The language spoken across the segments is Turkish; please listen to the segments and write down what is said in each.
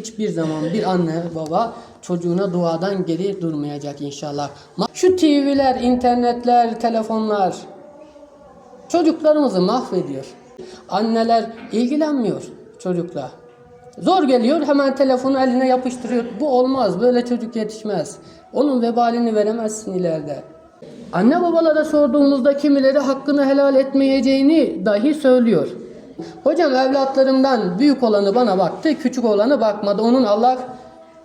hiçbir zaman bir anne baba çocuğuna duadan geri durmayacak inşallah. Şu TV'ler, internetler, telefonlar çocuklarımızı mahvediyor. Anneler ilgilenmiyor çocukla. Zor geliyor hemen telefonu eline yapıştırıyor. Bu olmaz. Böyle çocuk yetişmez. Onun vebalini veremezsin ileride. Anne babalara sorduğumuzda kimileri hakkını helal etmeyeceğini dahi söylüyor. Hocam evlatlarımdan büyük olanı bana baktı, küçük olanı bakmadı. Onun Allah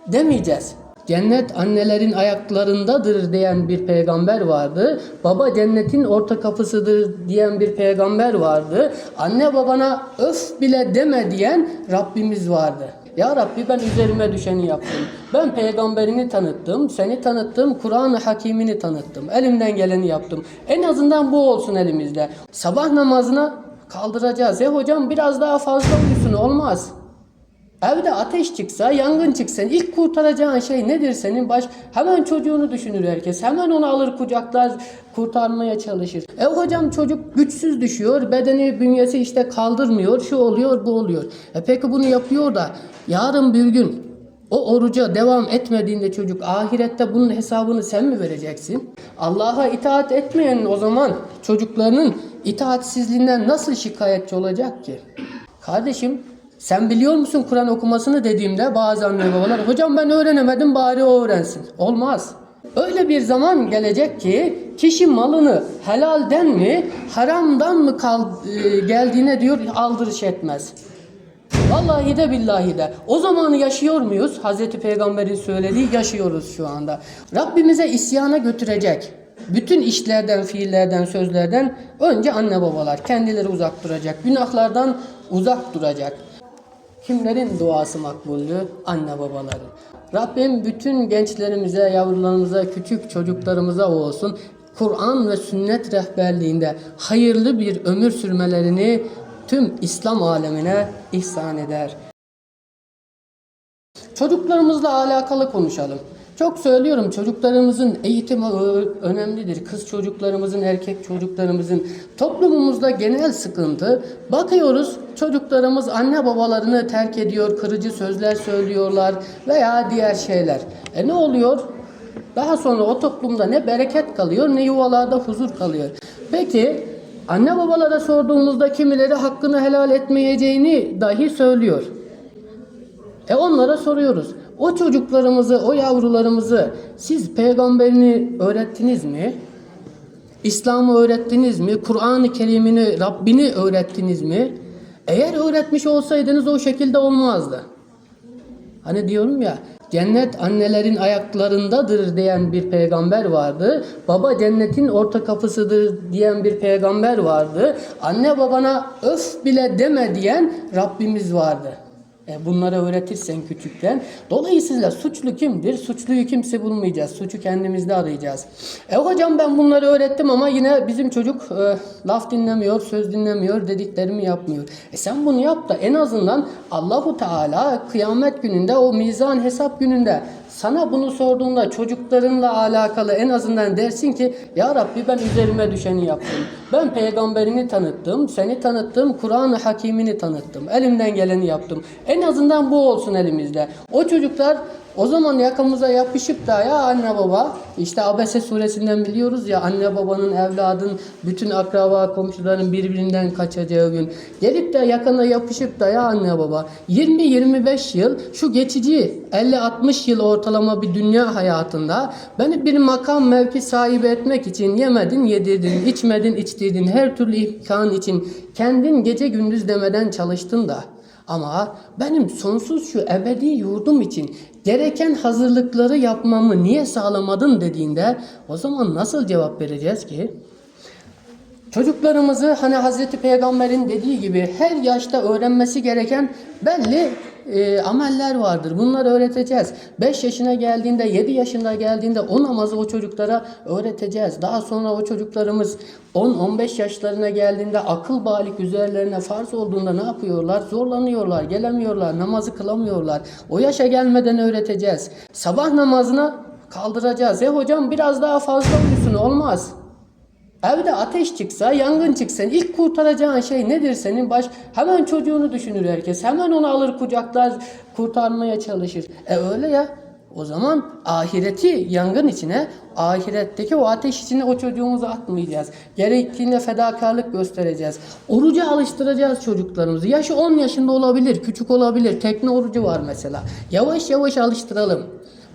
demeyeceğiz. Cennet annelerin ayaklarındadır diyen bir peygamber vardı. Baba cennetin orta kapısıdır diyen bir peygamber vardı. Anne babana öf bile deme diyen Rabbimiz vardı. Ya Rabbi ben üzerime düşeni yaptım. Ben peygamberini tanıttım, seni tanıttım, Kur'an-ı Hakimini tanıttım. Elimden geleni yaptım. En azından bu olsun elimizde. Sabah namazına kaldıracağız. E hocam biraz daha fazla uyusun olmaz. Evde ateş çıksa, yangın çıksa ilk kurtaracağın şey nedir senin? Baş hemen çocuğunu düşünür herkes. Hemen onu alır kucaklar kurtarmaya çalışır. E hocam çocuk güçsüz düşüyor. Bedeni, bünyesi işte kaldırmıyor. Şu oluyor, bu oluyor. E peki bunu yapıyor da yarın bir gün o oruca devam etmediğinde çocuk ahirette bunun hesabını sen mi vereceksin? Allah'a itaat etmeyen o zaman çocuklarının itaatsizliğinden nasıl şikayetçi olacak ki? Kardeşim sen biliyor musun Kur'an okumasını dediğimde bazı anne babalar hocam ben öğrenemedim bari o öğrensin. Olmaz. Öyle bir zaman gelecek ki kişi malını helalden mi haramdan mı kal, e, geldiğine diyor aldırış etmez. Vallahi de billahi de. O zamanı yaşıyor muyuz? Hazreti Peygamber'in söylediği yaşıyoruz şu anda. Rabbimize isyana götürecek. Bütün işlerden, fiillerden, sözlerden önce anne babalar kendileri uzak duracak. Günahlardan uzak duracak. Kimlerin duası makbuldü? Anne babaların. Rabbim bütün gençlerimize, yavrularımıza, küçük çocuklarımıza olsun. Kur'an ve sünnet rehberliğinde hayırlı bir ömür sürmelerini tüm İslam alemine ihsan eder. Çocuklarımızla alakalı konuşalım. Çok söylüyorum çocuklarımızın eğitimi önemlidir. Kız çocuklarımızın, erkek çocuklarımızın toplumumuzda genel sıkıntı. Bakıyoruz çocuklarımız anne babalarını terk ediyor, kırıcı sözler söylüyorlar veya diğer şeyler. E ne oluyor? Daha sonra o toplumda ne bereket kalıyor ne yuvalarda huzur kalıyor. Peki anne babalara sorduğumuzda kimileri hakkını helal etmeyeceğini dahi söylüyor. E onlara soruyoruz. O çocuklarımızı, o yavrularımızı siz peygamberini öğrettiniz mi? İslam'ı öğrettiniz mi? Kur'an-ı Kerim'ini, Rabbini öğrettiniz mi? Eğer öğretmiş olsaydınız o şekilde olmazdı. Hani diyorum ya cennet annelerin ayaklarındadır diyen bir peygamber vardı. Baba cennetin orta kapısıdır diyen bir peygamber vardı. Anne babana öf bile deme diyen Rabbimiz vardı. E bunları öğretirsen küçükten. Dolayısıyla suçlu kimdir? Suçluyu kimse bulmayacağız. Suçu kendimizde arayacağız. E hocam ben bunları öğrettim ama yine bizim çocuk e, laf dinlemiyor, söz dinlemiyor, dediklerimi yapmıyor. E sen bunu yap da en azından Allahu Teala kıyamet gününde o mizan hesap gününde sana bunu sorduğunda çocuklarınla alakalı en azından dersin ki Ya Rabbi ben üzerime düşeni yaptım. Ben peygamberini tanıttım, seni tanıttım, Kur'an-ı Hakimini tanıttım. Elimden geleni yaptım. En azından bu olsun elimizde. O çocuklar o zaman yakamıza yapışıp da ya anne baba işte Abese suresinden biliyoruz ya anne babanın evladın bütün akraba komşuların birbirinden kaçacağı gün. Gelip de yakana yapışıp da ya anne baba 20-25 yıl şu geçici 50-60 yıl ortalama bir dünya hayatında beni bir makam mevki sahibi etmek için yemedin yedirdin içmedin içtirdin her türlü imkan için kendin gece gündüz demeden çalıştın da ama benim sonsuz şu ebedi yurdum için gereken hazırlıkları yapmamı niye sağlamadın dediğinde o zaman nasıl cevap vereceğiz ki? Çocuklarımızı hani Hazreti Peygamber'in dediği gibi her yaşta öğrenmesi gereken belli e, ameller vardır. Bunları öğreteceğiz. 5 yaşına geldiğinde, 7 yaşına geldiğinde o namazı o çocuklara öğreteceğiz. Daha sonra o çocuklarımız 10-15 yaşlarına geldiğinde akıl balik üzerlerine farz olduğunda ne yapıyorlar? Zorlanıyorlar, gelemiyorlar, namazı kılamıyorlar. O yaşa gelmeden öğreteceğiz. Sabah namazına kaldıracağız. E hocam biraz daha fazla uyusun olmaz. Evde ateş çıksa, yangın çıksa ilk kurtaracağın şey nedir senin? Baş hemen çocuğunu düşünür herkes. Hemen onu alır kucaklar kurtarmaya çalışır. E öyle ya. O zaman ahireti yangın içine, ahiretteki o ateş içine o çocuğumuzu atmayacağız. Gerektiğinde fedakarlık göstereceğiz. Oruca alıştıracağız çocuklarımızı. Yaşı 10 yaşında olabilir, küçük olabilir. Tekne orucu var mesela. Yavaş yavaş alıştıralım.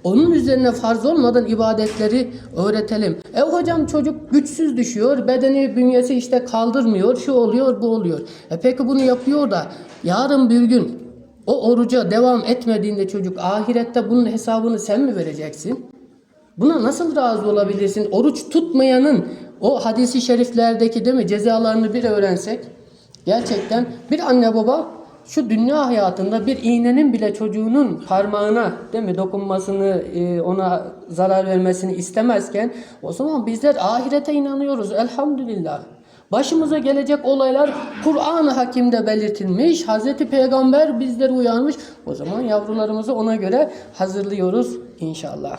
Onun üzerine farz olmadan ibadetleri öğretelim. E hocam çocuk güçsüz düşüyor, bedeni bünyesi işte kaldırmıyor, şu oluyor, bu oluyor. E peki bunu yapıyor da yarın bir gün o oruca devam etmediğinde çocuk ahirette bunun hesabını sen mi vereceksin? Buna nasıl razı olabilirsin? Oruç tutmayanın o hadisi şeriflerdeki değil mi cezalarını bir öğrensek gerçekten bir anne baba şu dünya hayatında bir iğnenin bile çocuğunun parmağına değil mi dokunmasını e, ona zarar vermesini istemezken o zaman bizler ahirete inanıyoruz elhamdülillah. Başımıza gelecek olaylar Kur'an-ı Hakim'de belirtilmiş. Hazreti Peygamber bizleri uyarmış. O zaman yavrularımızı ona göre hazırlıyoruz inşallah.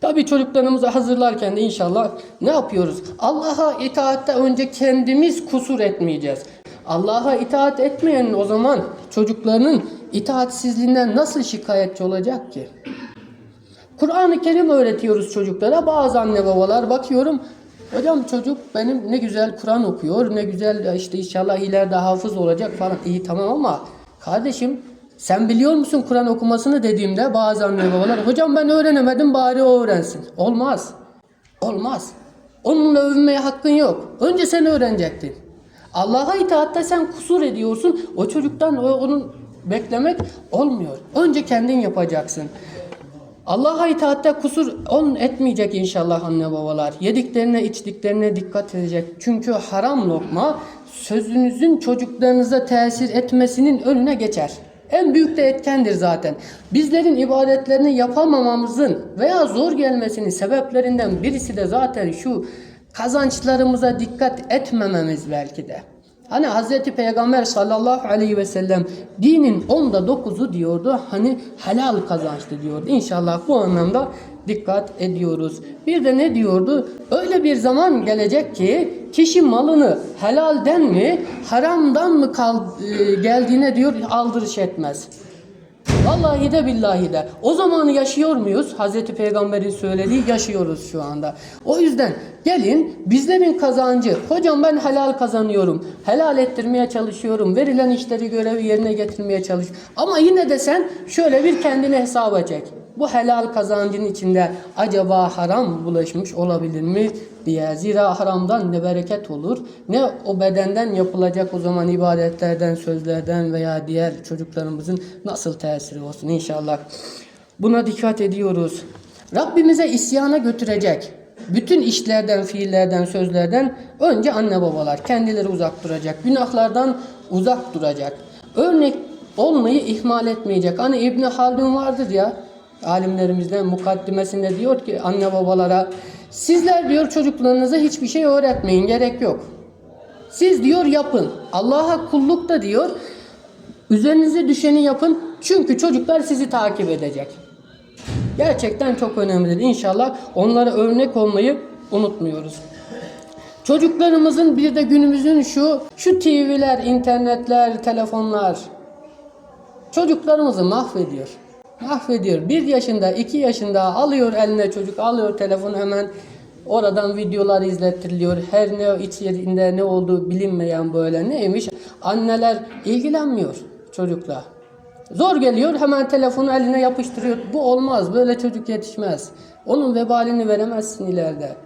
Tabi çocuklarımızı hazırlarken de inşallah ne yapıyoruz? Allah'a itaatte önce kendimiz kusur etmeyeceğiz. Allah'a itaat etmeyenin o zaman çocuklarının itaatsizliğinden nasıl şikayetçi olacak ki? Kur'an-ı Kerim öğretiyoruz çocuklara. Bazı anne babalar bakıyorum. Hocam çocuk benim ne güzel Kur'an okuyor. Ne güzel işte inşallah ileride hafız olacak falan. İyi tamam ama kardeşim sen biliyor musun Kur'an okumasını dediğimde bazı anne babalar hocam ben öğrenemedim bari o öğrensin. Olmaz. Olmaz. Onunla övünmeye hakkın yok. Önce sen öğrenecektin. Allah'a itaatte sen kusur ediyorsun. O çocuktan onun beklemek olmuyor. Önce kendin yapacaksın. Allah'a itaatte kusur on etmeyecek inşallah anne babalar. Yediklerine içtiklerine dikkat edecek. Çünkü haram lokma sözünüzün çocuklarınıza tesir etmesinin önüne geçer. En büyük de etkendir zaten. Bizlerin ibadetlerini yapamamamızın veya zor gelmesinin sebeplerinden birisi de zaten şu kazançlarımıza dikkat etmememiz belki de. Hani Hazreti Peygamber sallallahu aleyhi ve sellem dinin onda dokuzu diyordu. Hani helal kazançtı diyordu. İnşallah bu anlamda dikkat ediyoruz. Bir de ne diyordu? Öyle bir zaman gelecek ki kişi malını helalden mi haramdan mı e, geldiğine diyor aldırış etmez. Vallahi de billahi de. O zamanı yaşıyor muyuz? Hazreti Peygamber'in söylediği yaşıyoruz şu anda. O yüzden gelin bizlerin kazancı. Hocam ben helal kazanıyorum. Helal ettirmeye çalışıyorum. Verilen işleri görevi yerine getirmeye çalış. Ama yine de sen şöyle bir kendine hesaba çek. Bu helal kazancın içinde acaba haram bulaşmış olabilir mi diye. Zira haramdan ne bereket olur ne o bedenden yapılacak o zaman ibadetlerden, sözlerden veya diğer çocuklarımızın nasıl tesiri olsun inşallah. Buna dikkat ediyoruz. Rabbimize isyana götürecek. Bütün işlerden, fiillerden, sözlerden önce anne babalar kendileri uzak duracak. Günahlardan uzak duracak. Örnek olmayı ihmal etmeyecek. Hani İbn Haldun vardır ya alimlerimizden mukaddimesinde diyor ki anne babalara sizler diyor çocuklarınıza hiçbir şey öğretmeyin gerek yok. Siz diyor yapın. Allah'a kulluk da diyor üzerinize düşeni yapın çünkü çocuklar sizi takip edecek. Gerçekten çok önemlidir. İnşallah onlara örnek olmayı unutmuyoruz. Çocuklarımızın bir de günümüzün şu şu TV'ler, internetler, telefonlar çocuklarımızı mahvediyor. Mahvediyor. Bir yaşında, iki yaşında alıyor eline çocuk, alıyor telefonu hemen oradan videolar izlettiriliyor. Her ne içerisinde ne olduğu bilinmeyen böyle neymiş. Anneler ilgilenmiyor çocukla. Zor geliyor hemen telefonu eline yapıştırıyor. Bu olmaz. Böyle çocuk yetişmez. Onun vebalini veremezsin ileride.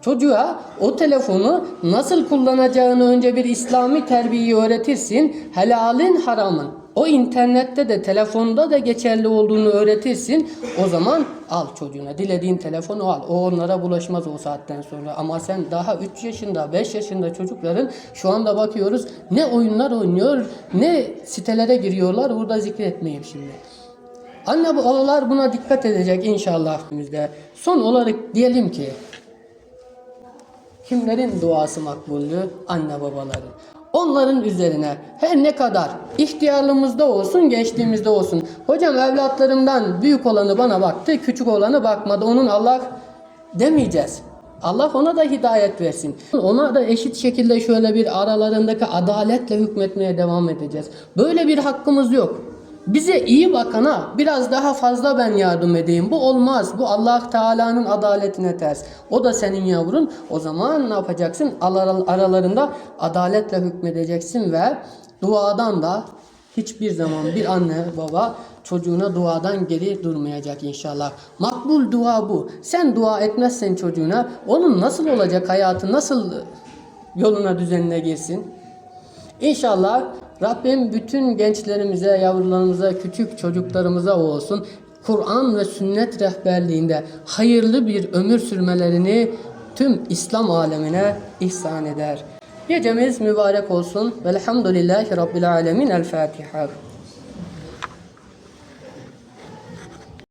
Çocuğa o telefonu nasıl kullanacağını önce bir İslami terbiyeyi öğretirsin. Helalin haramın. O internette de telefonda da geçerli olduğunu öğretirsin. O zaman al çocuğuna. Dilediğin telefonu al. O onlara bulaşmaz o saatten sonra. Ama sen daha 3 yaşında, 5 yaşında çocukların şu anda bakıyoruz ne oyunlar oynuyor, ne sitelere giriyorlar. Burada zikretmeyeyim şimdi. Anne babalar buna dikkat edecek inşallah. Son olarak diyelim ki Kimlerin duası makbuldü? Anne babaların. Onların üzerine her ne kadar ihtiyarlığımızda olsun, gençliğimizde olsun. Hocam evlatlarımdan büyük olanı bana baktı, küçük olanı bakmadı. Onun Allah demeyeceğiz. Allah ona da hidayet versin. Ona da eşit şekilde şöyle bir aralarındaki adaletle hükmetmeye devam edeceğiz. Böyle bir hakkımız yok. Bize iyi bakana biraz daha fazla ben yardım edeyim. Bu olmaz. Bu Allah Teala'nın adaletine ters. O da senin yavrun. O zaman ne yapacaksın? Aral- Aralarında adaletle hükmedeceksin ve duadan da hiçbir zaman bir anne baba çocuğuna duadan geri durmayacak inşallah. Makbul dua bu. Sen dua etmezsen çocuğuna onun nasıl olacak hayatı nasıl yoluna düzenine girsin? İnşallah Rabbim bütün gençlerimize, yavrularımıza, küçük çocuklarımıza olsun Kur'an ve sünnet rehberliğinde hayırlı bir ömür sürmelerini tüm İslam alemine ihsan eder. Gecemiz mübarek olsun. Velhamdülillahi Rabbil alemin. El Fatiha.